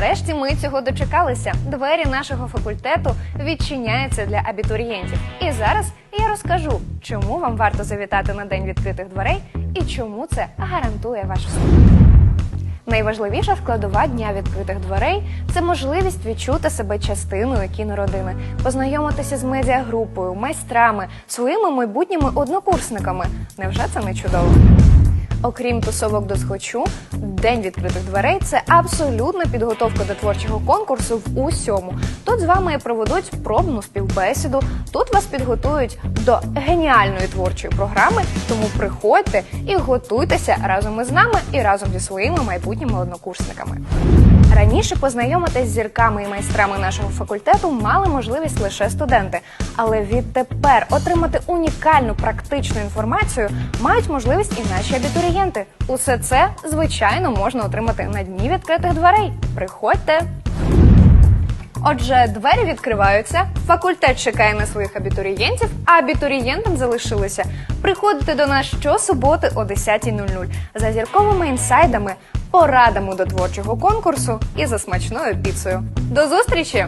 Нарешті ми цього дочекалися. Двері нашого факультету відчиняються для абітурієнтів. І зараз я розкажу, чому вам варто завітати на день відкритих дверей і чому це гарантує ваш вступ. Найважливіша складова дня відкритих дверей це можливість відчути себе частиною кінородини, познайомитися з медіагрупою, майстрами, своїми майбутніми однокурсниками. Невже це не чудово? Окрім тусовок до схочу, день відкритих дверей це абсолютна підготовка до творчого конкурсу в усьому. Тут з вами проведуть пробну співбесіду. Тут вас підготують до геніальної творчої програми. Тому приходьте і готуйтеся разом із нами і разом зі своїми майбутніми однокурсниками. Раніше познайомитись з зірками і майстрами нашого факультету мали можливість лише студенти, але відтепер отримати унікальну практичну інформацію мають можливість і наші абітурієнти. Усе це звичайно можна отримати на дні відкритих дверей. Приходьте! Отже, двері відкриваються, факультет чекає на своїх абітурієнтів, а абітурієнтам залишилося приходити до нас щосуботи о 10.00 за зірковими інсайдами, порадами до творчого конкурсу і за смачною піцею. До зустрічі!